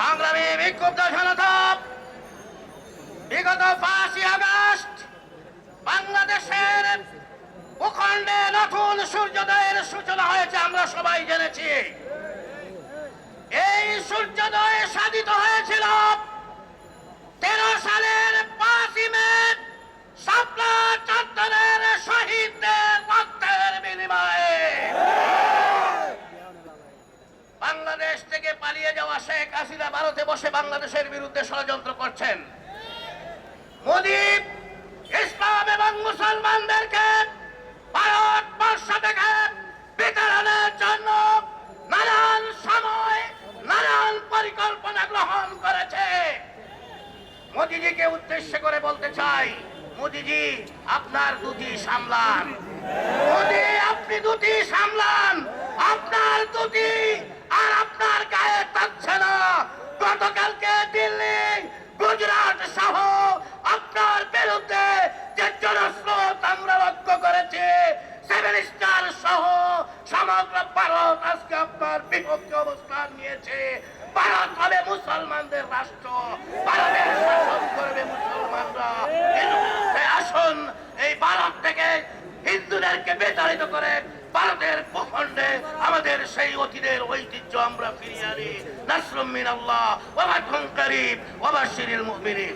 সংগ্রামী বিক্ষুব্ধ জনতা বিগত পাঁচই আগস্ট বাংলাদেশের ভূখণ্ডে নতুন সূর্যোদয়ের সূচনা হয়েছে, আমরা সবাই জেনেছি। এই সূর্যোদয় থেকে পালিয়ে যাওয়া শেখ হাসিনা ভারতে বসে বাংলাদেশের বিরুদ্ধে ষড়যন্ত্র করছেন। ইসলাম এবং মুসলমানদেরকে থেকে বিতরণের জন্য নানান সময়, নানান পরিকল্পনা গ্রহণ করেছে। মোদিজিকে উদ্দেশ্য করে বলতে চাই, মোদিজি, আপনার দুটি সামলান। মোদি, আপনি দুটি সামলান। থাকছে না। গতকালকে দিল্লি, গুজরাট সহ আপনার বিরুদ্ধে যে জনস্রোত আমরা লক্ষ্য করেছি অবস্থান নিয়েছে। ভারত মুসলমানদের রাষ্ট্র, ভারতের শাসন এই ভারত থেকে হিন্দুদেরকে করে ভারতের ভূখণ্ডে আমাদের সেই অতীতের ঐতিহ্য আমরা ফিরিয়ে আনি নাসরুম মিনাল্লাহ ওয়া ফাতহুন করিম ওয়া বাশশিরিল মুমিনিন